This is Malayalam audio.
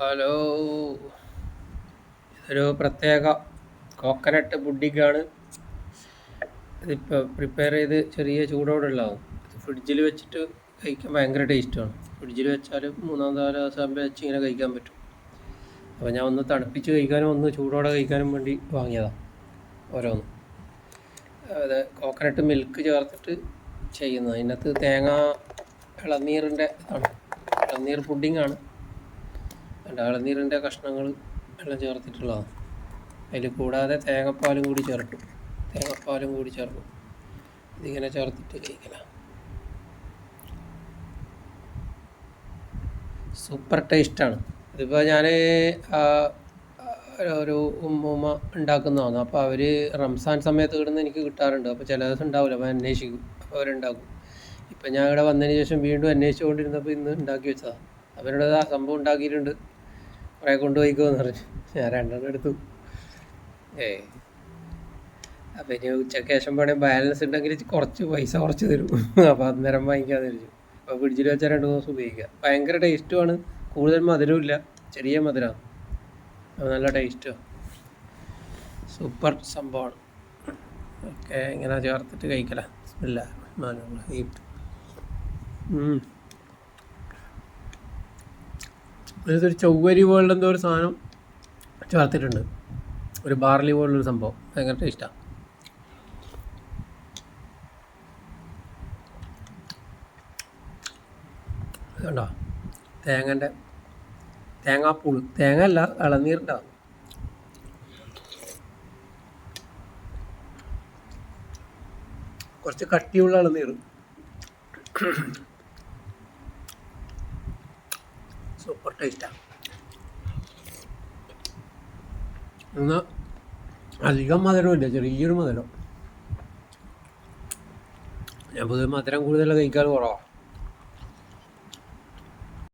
ഹലോ ഇതൊരു പ്രത്യേക കോക്കനട്ട് പുഡിങ്ങാണ്. ഇതിപ്പോൾ പ്രിപ്പയർ ചെയ്ത് ചെറിയ ചൂടോടെ ഇത് ഫ്രിഡ്ജിൽ വെച്ചിട്ട് കഴിക്കാൻ ഭയങ്കര ടേസ്റ്റാണ് ഫ്രിഡ്ജിൽ വെച്ചാൽ മൂന്നാം നാല് ദിവസം ആകുമ്പോൾ വെച്ച് ഇങ്ങനെ കഴിക്കാൻ പറ്റും. അപ്പോൾ ഞാൻ ഒന്ന് തണുപ്പിച്ച് കഴിക്കാനും ഒന്ന് ചൂടോടെ കഴിക്കാനും വേണ്ടി വാങ്ങിയതാണ് ഓരോന്ന്. അത് കോക്കനട്ട് മിൽക്ക് ചേർത്തിട്ട് ചെയ്യുന്നത്. അതിനകത്ത് തേങ്ങ ഇളനീറിന്റെ ഇതാണ്. ഇളനീർ പുഡിങ്ങാണ്. അതിന്റെ ഇളനീറിന്റെ കഷ്ണങ്ങൾ എല്ലാം ചേർത്തിട്ടുള്ളതാണ്. അതിൽ കൂടാതെ തേങ്ങപ്പാലും കൂടി ചേർക്കും തേങ്ങപ്പാലും കൂടി ചേർക്കും ഇതിങ്ങനെ ചേർത്തിട്ട് കഴിക്കണം. സൂപ്പർ ടേസ്റ്റാണ്. ഇതിപ്പോൾ ഞാൻ ഒരു ഉമ്മ ഉണ്ടാക്കുന്നതാണ്. അപ്പോൾ അവർ റംസാൻ സമയത്ത് കിടന്ന് എനിക്ക് കിട്ടാറുണ്ട്. അപ്പോൾ ചില ദിവസം ഉണ്ടാവില്ല. അപ്പോൾ അന്വേഷിക്കും. അപ്പോൾ അവരുണ്ടാക്കും. ഇപ്പം ഞാൻ ഇവിടെ വന്നതിന് ശേഷം വീണ്ടും അന്വേഷിച്ചുകൊണ്ടിരുന്നപ്പോൾ ഇന്ന് ഉണ്ടാക്കി വെച്ചതാണ്. അവരുടെ സംഭവം ഉണ്ടാക്കിയിട്ടുണ്ട്. കുറേ കൊണ്ടുപോയിക്കോന്ന് പറഞ്ഞു. ഞാൻ രണ്ടെണ്ണം എടുത്തു. ഏ. അപ്പം ഇനി ഉച്ചയ്ക്ക് ശേഷം ബാലൻസ് ഉണ്ടെങ്കിൽ കുറച്ച് പൈസ കുറച്ച് തരും. അപ്പോൾ അന്നേരം വാങ്ങിക്കാന്ന് വിചാരിച്ചു. അപ്പോൾ ഫ്രിഡ്ജിൽ വെച്ചാൽ രണ്ട് ദിവസം ഉപയോഗിക്കുക. ഭയങ്കര ടേസ്റ്റുമാണ് കൂടുതൽ മധുരവും ഇല്ല. ചെറിയ മധുരമാണ് നല്ല ടേസ്റ്റുമാണ് സൂപ്പർ സംഭവമാണ്. ഓക്കെ ഇങ്ങനെ ചേർത്തിട്ട് കഴിക്കല. ഇല്ല ഹീറ്റ് ഇതിലൊരു ചൊവ്വരി പോലുള്ള എന്തോ ഒരു സാധനം ചേർത്തിട്ടുണ്ട്. ഒരു ബാർലി പോലുള്ളൊരു സംഭവം. ഭയങ്കര ടേസ്റ്റാണ് കണ്ടോ? തേങ്ങന്റെ തേങ്ങാപ്പൂൾ തേങ്ങ അല്ല ഇളനീരുണ്ടാവും കുറച്ച് കട്ടിയുള്ള ഇളനീർ. സൂപ്പർ ടേസ്റ്റാണ് എന്നാൽ അധികം മധുരമില്ല ചെറിയൊരു മധുരം. ഞാൻ പൊതുവെ മധുരം കൂടുതൽ കഴിക്കാറ് കുറവാണ്